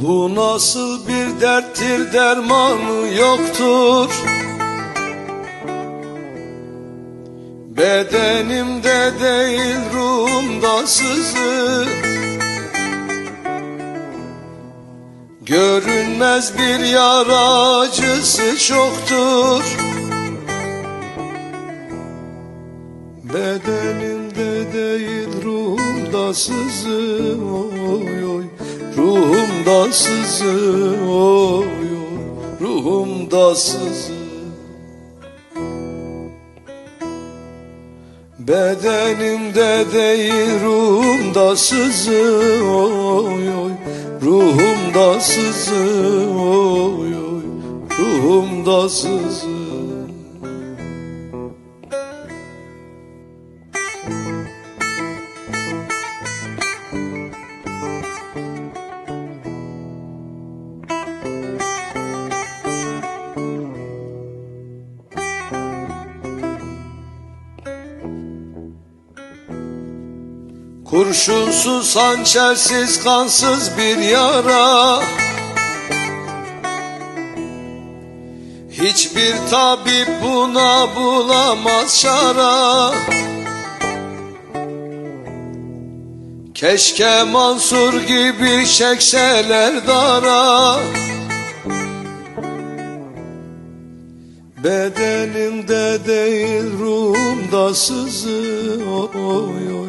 Bu nasıl bir derttir dermanı yoktur? Bedenimde değil ruhumda sızı Görünmez bir yara acısı çoktur. Bedenimde değil ruhumda sızı oy oy. Ruhumda sızı oy oy. Ruhumda sızı Bedenimde değil ruhumda sızı oy oy Ruhumda sızı oy oy Ruhumda sızı Kurşunsuz, hançersiz, kansız bir yara. Hiçbir tabip buna bulamaz şara. Keşke Mansur gibi çekseler dara. Bedenimde değil ruhumda sızı. Oy oy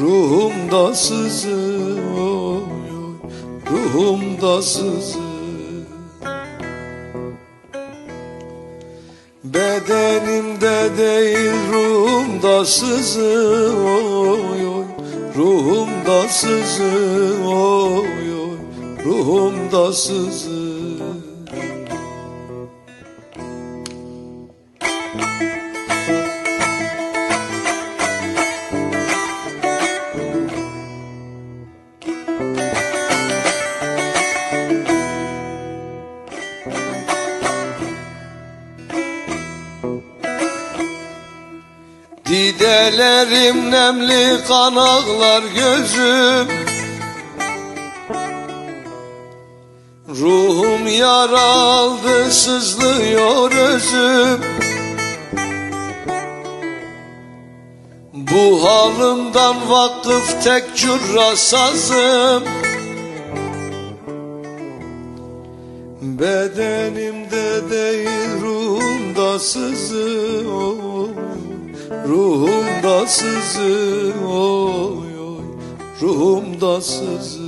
Ruhumda sızı oy Ruhumda sızı Bedenimde değil ruhumda sızı oy Ruhumda sızı oy Ruhumda sızı Didelerim nemli kan ağlar gözüm. Ruhum yaraldı sızlıyor özüm. Bu halımdan vakıf tek curra sazım. Bedenimde değil ruhumda sızı Ruhumda sızı oy oy. Ruhumda sızı